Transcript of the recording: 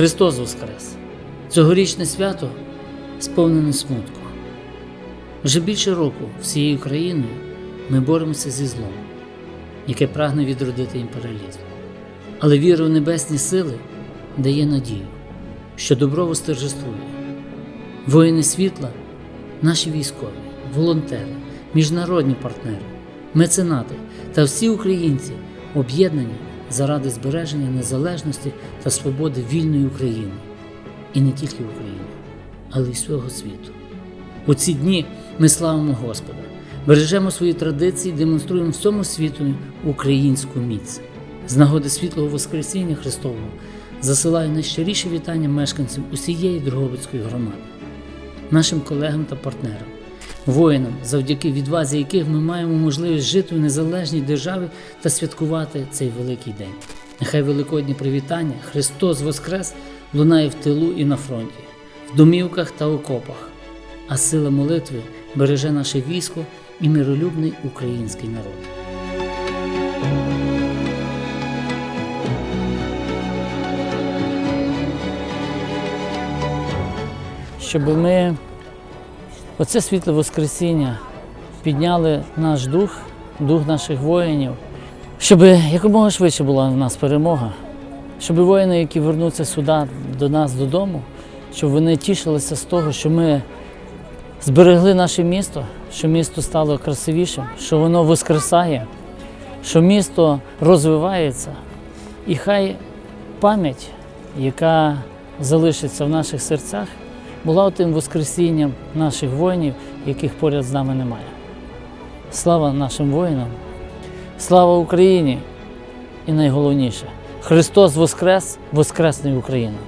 Христос Воскрес! Цьогорічне свято сповнене смутку. Вже більше року всією країною ми боремося зі злом, яке прагне відродити імперіалізм. Але віра в небесні сили дає надію, що добро восторжествує. Воїни світла, наші військові, волонтери, міжнародні партнери, меценати та всі українці об'єднані заради збереження незалежності та свободи вільної України. І не тільки України, але й всього світу. У ці дні ми славимо Господа, бережемо свої традиції, демонструємо всьому світу українську міць. З нагоди світлого Воскресіння Христового засилаю найщиріше вітання мешканцям усієї Дрогобицької громади, нашим колегам та партнерам, воїнам, завдяки відвазі яких ми маємо можливість жити в незалежній державі та святкувати цей великий день. Нехай великодні привітання Христос Воскрес лунає в тилу і на фронті, в домівках та окопах, а сила молитви береже наше військо і миролюбний український народ. Щоб ми оце світле Воскресіння підняли наш дух, дух наших воїнів, щоб якомога швидше була в нас перемога, щоб воїни, які вернуться сюди до нас додому, щоб вони тішилися з того, що ми зберегли наше місто, що місто стало красивішим, що воно воскресає, що місто розвивається, і хай пам'ять, яка залишиться в наших серцях, була тим воскресінням наших воїнів, яких поряд з нами немає. Слава нашим воїнам, слава Україні! І найголовніше Христос Воскрес, Воскресний Україна!